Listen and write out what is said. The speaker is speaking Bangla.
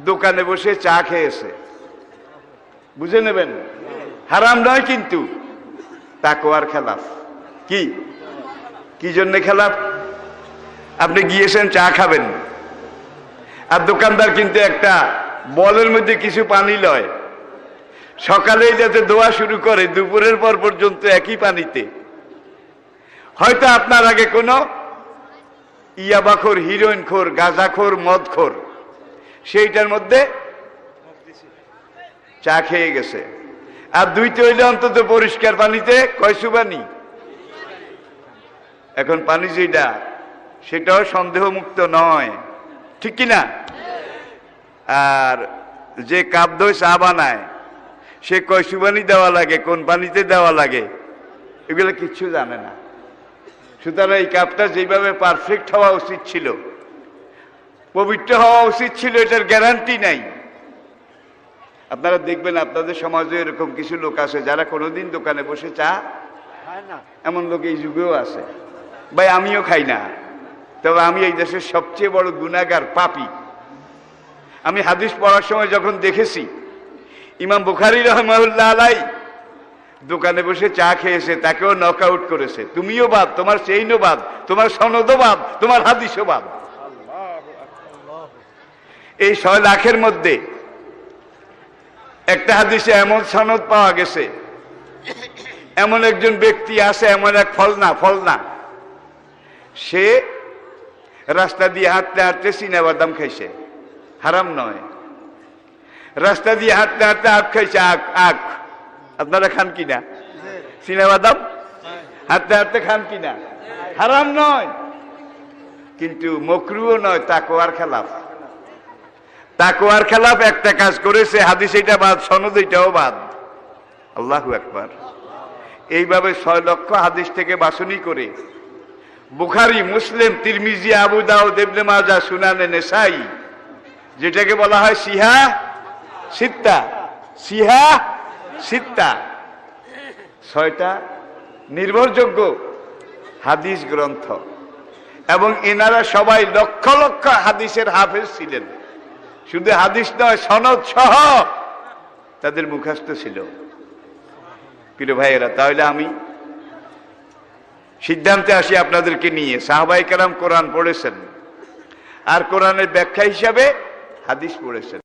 দোকানে বসে চা খেয়েছে। বুঝে নেবেন? হারাম নয় কিন্তু। তাকোয়ার খেলাফ? কি? কি জন্য খেলাফ? আপনি গিয়েছেন, চা খাবেন। আর দোকানদার কিন্তু একটা বলের মধ্যে কিছু পানি লয়। সকালেই যাতে দোয়া শুরু করে, দুপুরের পর পর্যন্ত একই পানিতে। হয়তো আপনার আগে কোনো ইয়াবাখোর হিরোইন খোর গাঁজাখোর, মদখোর সেইটার মধ্যে চা খেয়ে গেছে। আর দুইটা হইলে অন্তত পরিষ্কার পানিতে কয়সু পানি এখন পানি যেটা, সেটাও সন্দেহমুক্ত নয়। ঠিক কি না? আর যে কাপ দই চা বানায়, সে কয়সু পানি দেওয়া লাগে, কোন পানিতে দেওয়া লাগে? এগুলো কিচ্ছু জানে না। সুতরাং এই কাপটা যেভাবে পারফেক্ট হওয়া উচিত ছিল পবিত্র হওয়া উচিত ছিল এটার গ্যারান্টি নাই। আপনারা দেখবেন আপনাদের সমাজে এরকম কিছু লোক আছে যারা কোনোদিন দোকানে বসে চা এমন লোক এই যুগেও আছে। ভাই আমিও খাই না। তবে আমি এই দেশের সবচেয়ে বড় গুণাগার পাপি। আমি হাদিস পড়ার সময় যখন দেখেছি ইমাম বুখারি রহমাউল্লাহ আলাই দোকানে বসে চা খেয়েছে তাকেও নক আউট করেছে। তুমিও বাদ তোমার সেইনও বাদ তোমার সনদও বাদ তোমার হাদিসও বাদ। এই ছয় লাখের মধ্যে একটা হাদিসে এমন সনদ পাওয়া গেছে, এমন একজন ব্যক্তি আছে, এমন এক ফলনা ফলনা। সে রাস্তা দিয়ে হাঁটতে হাঁটতে চিনা বাদাম খাইছে। হারাম নয়। রাস্তা দিয়ে হাঁটতে হাঁটতে আখ খাইছে, আখ আখ। আপনারা খান কিনা চিনা বাদাম হাঁটতে হাঁটতে খান কিনা হারাম নয়। কিন্তু মকরুও নয় তাকোয়ার খেলাফ। তাকোয়ার খেলাফ একটা কাজ করেছে, হাদিস এটা বাদ, সনদ এটাও বাদ। আল্লাহ একবার এইভাবে ছয় লক্ষ হাদিস থেকে বাসনি করে, বুখারি, মুসলিম, তিরমিজি, আবু দাও দেবনে মাজা সুনানে নেসাই, যেটাকে বলা হয় সিহা সিত্তা। সিহা সিত্তা। ছয়টা নির্ভরযোগ্য হাদিস গ্রন্থ। এবং এনারা সবাই লক্ষ লক্ষ হাদিসের হাফেজ ছিলেন। শুধু হাদিস নয়, সনদ সহ তাদের মুখাস্ত ছিল। প্রিয় ভাইয়েরা, তাহলে আমি সিদ্ধান্তে আসি আপনাদেরকে নিয়ে। সাহবাই কালাম কোরআন পড়েছেন। আর কোরআনের ব্যাখ্যা হিসাবে হাদিস পড়েছেন।